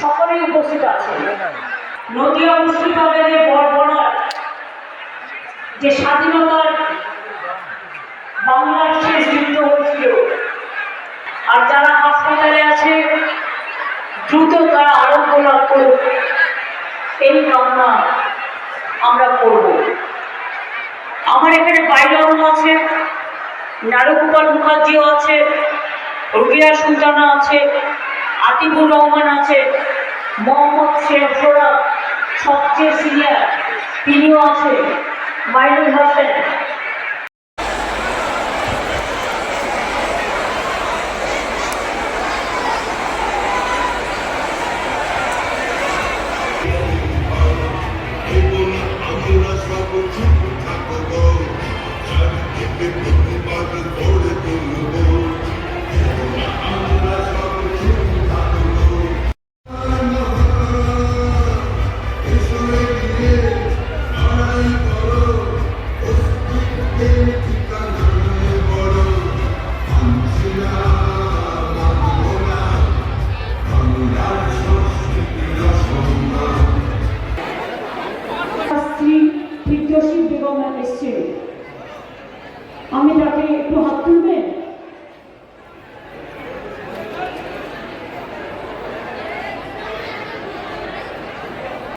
সকলেই উপস্থিত আছে। নদিয়া মুর্শিদাবাদের বরবরার যে স্বাধীনতার বাংলার শেষ যুদ্ধ হয়েছিল, আর যারা হাসপাতালে আছে, দ্রুত তারা আরোগ্য লাভ করুক। এই কামনা আমরা করব। আমার এখানে বাইরম আছে, নারুগোপাল মুখার্জিও আছে, রুবিয়া সুলতানা আছে আতিকুর রহমান আছে। মোহাম্মদ শেখ সোরা সবচেয়ে সিনিয়র তিনিও আছে। মাইনুল হোসেন। ফিরদৌসী বেগম এসেছিল